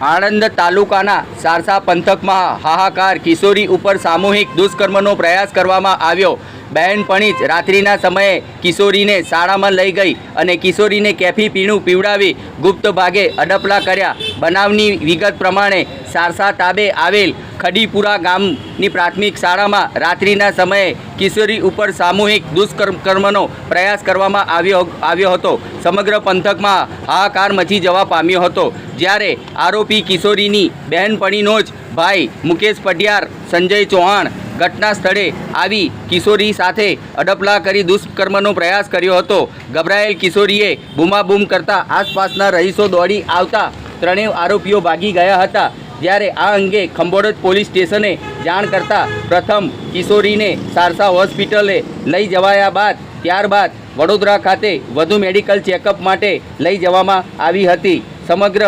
આણંદ તાલુકાના સારસા પંથકમાં હાહાકાર કિશોરી ઉપર સામૂહિક દુષ્કર્મનો પ્રયાસ કરવામાં આવ્યો. બહેનપણી જ રાત્રિના સમયે કિશોરીને શાળામાં લઈ ગઈ અને કિશોરીને કેફી પીણું પીવડાવી ગુપ્ત ભાગે અડપલા કર્યા. બનાવની વિગત પ્રમાણે સારસા તાબે આવેલ ખડીપુરા ગામની પ્રાથમિક શાળામાં રાત્રિના સમયે કિશોરી ઉપર સામૂહિક દુષ્કર્મનો પ્રયાસ કરવામાં આવ્યો આવ્યો હતો. સમગ્ર પંથકમાં હાહાકાર મચી જવા પામ્યો હતો. જ્યારે આરોપી કિશોરીની બહેનપણીનો જ ભાઈ મુકેશ પટિયાર, સંજય ચૌહાણ ઘટના સ્થળે આવી કિશોરી સાથે અડપલા કરી દુષ્કર્મનો પ્રયાસ કર્યો હતો. ગભરાયેલ કિશોરીએ બૂમાબૂમ કરતા આસપાસના રહીશો દોડી આવતા ત્રણેય આરોપીઓ ભાગી ગયા હતા. જ્યારે આ અંગે ખંભોડજ પોલીસ સ્ટેશને જાણ કરતા પ્રથમ કિશોરીને સારસા હોસ્પિટલે લઈ જવાયા બાદ ત્યારબાદ વડોદરા ખાતે વધુ મેડિકલ ચેકઅપ માટે લઈ જવામાં આવી હતી. સમગ્ર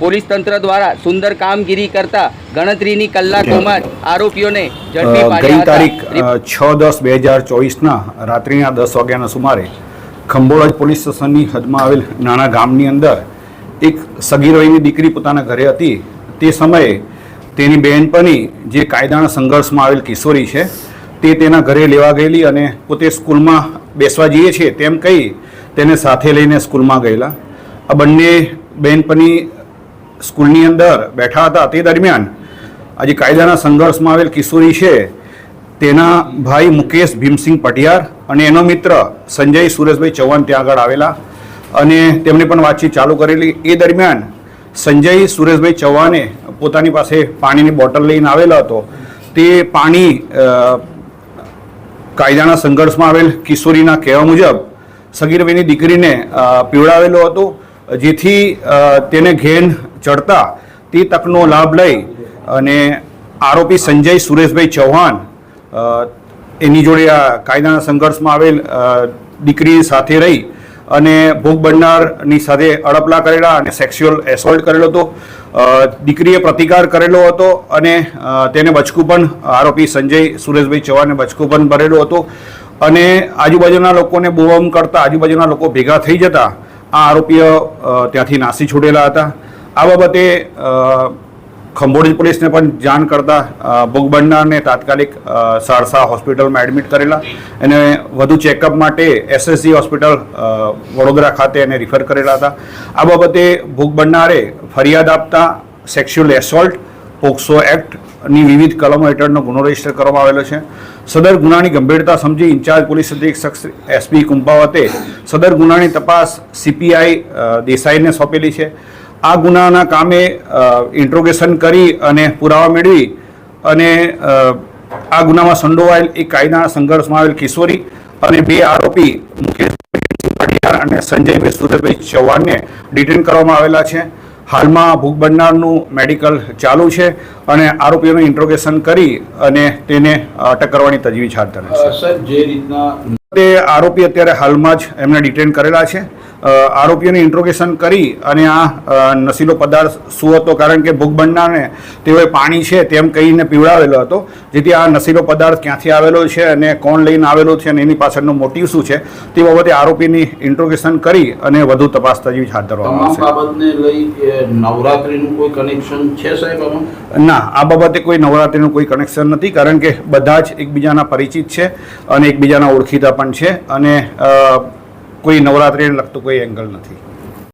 પોલીસ તંત્ર દ્વારા સુંદર કામગીરી કરતા ગણતરીની કલાકોમાં જ આરોપીઓને ઝડપી પાડ્યા તારીખ છ દસ બે હજાર ચોવીસના રાત્રિના દસ વાગ્યાના સુમારે ખંભોળજ પોલીસ સ્ટેશનની હદમાં આવેલ નાના ગામની અંદર એક સગીરોઈની દીકરી પોતાના ઘરે હતી. તે સમયે તેની બહેનપણી જે કાયદાના સંઘર્ષમાં આવેલ કિશોરી છે, તે તેના ઘરે લેવા ગયેલી અને પોતે સ્કૂલમાં બેસવા જઈએ છીએ તેમ કહી તેને સાથે લઈને સ્કૂલમાં ગયેલા. આ બંને બહેનપણી સ્કૂલની અંદર બેઠા હતા. તે દરમિયાન આજે કાયદાના સંઘર્ષમાં આવેલ કિશોરી છે, તેના ભાઈ મુકેશ ભીમસિંહ પટિયાર અને એનો મિત્ર સંજય સુરેશભાઈ ચૌહાણ ત્યાં આગળ આવેલા અને તેમણે પણ વાતચીત ચાલુ કરેલી. એ દરમિયાન સંજય સુરેશભાઈ ચૌહાણે પોતાની પાસે પાણીની બોટલ લઈને આવેલો હતો. તે પાણી કાયદાના સંઘર્ષમાં આવેલ કિશોરીના કહેવા મુજબ સગીરભાઈની દીકરીને પીવડાવેલો હતો, જેથી તેને ઘેન ચડતા તે તકનો લાભ લઈ અને આરોપી સંજય સુરેશભાઈ ચૌહાણ એની જોડે આ કાયદાના સંઘર્ષમાં આવેલ દીકરી સાથે રહી અને ભોગ બનનારની સાથે અડપલા કરેલા અને સેક્સ્યુઅલ એસોલ્ટ કરેલો હતો. દીકરીએ પ્રતિકાર કરેલો હતો અને તેને બચકું પણ આરોપી સંજય સુરેશભાઈ ચૌહાણને બચકું પણ ભરેલો હતો. અને આજુબાજુના લોકોને બોમ કરતા આજુબાજુના લોકો ભેગા થઈ જતા આ આરોપીઓ ત્યાંથી નાસી છૂટેલા હતા. આ બાબતે ખંભોળી પોલીસને પણ જાણ કરતા અ, ભોગ બનનારને તાત્કાલિક સારસા હોસ્પિટલમાં એડમિટ કરેલા. એને વધુ ચેકઅપ માટે એસએસજી હોસ્પિટલ વડોદરા ખાતે એને રિફર કરેલા હતા. આ બાબતે ભોગ બનનારે ફરિયાદ આપતા સેક્સ્યુઅલ એસોલ્ટ પોક્સો એક્ટની વિવિધ કલમો હેઠળનો ગુનો રજિસ્ટર કરવામાં આવેલો છે. સદર ગુનાની ગંભીરતા સમજી ઇન્ચાર્જ પોલીસ અધિક્ષક એસપી કુંભાવતે સદર ગુનાની તપાસ સીપીઆઈ દેસાઈને સોંપેલી છે. આ ગુનાના કામે ઇન્ટ્રોગેશન કરી અને પુરાવા મેળવી અને આ ગુનામાં સંડોવાયેલ એક કાયદા સંઘર્ષમાં આવેલ કિશોરી અને બે આરોપી મુકેશ પટિયાર અને સંજયભાઈ સુરેશભાઈ ચૌહાણને ડિટેન કરવામાં આવેલા છે. હાલમાં ભૂખ બનનારનું મેડિકલ ચાલુ છે અને આરોપીઓનું ઇન્ટ્રોગેશન કરી અને તેને અટક કરવાની તજવીજ હાથ ધરે છે. સાહેબ જે રીતના તે આરોપી અત્યારે હાલમાં જ એમને ડિટેન કરેલા છે. આરોપીઓને ઇન્ટ્રોગેશન કરી અને આ નશીલો પદાર્થ શું હતો. કારણ કે ભૂખ બનનારને તેઓએ પાણી છે તેમ કહીને પીવડાવેલો હતો. જેથી આ નશીલો પદાર્થ ક્યાંથી આવેલો છે અને કોણ લઈને આવેલો છે અને એની પાછળનો મોટિવ શું છે તે બાબતે આરોપીની ઇન્ટ્રોગેશન કરી અને વધુ તપાસ તજવીજ હાથ ધરવામાં આવશે. નવરાત્રીનું કોઈ કનેક્શન છે સાહેબ ના આ બાબતે કોઈ નવરાત્રિનું કોઈ કનેક્શન નથી કારણ કે બધા જ એકબીજાના પરિચિત છે અને એકબીજાના ઓળખીતા પણ છે. અને કોઈ નવરાત્રિને લગતું કોઈ એંગલ નથી.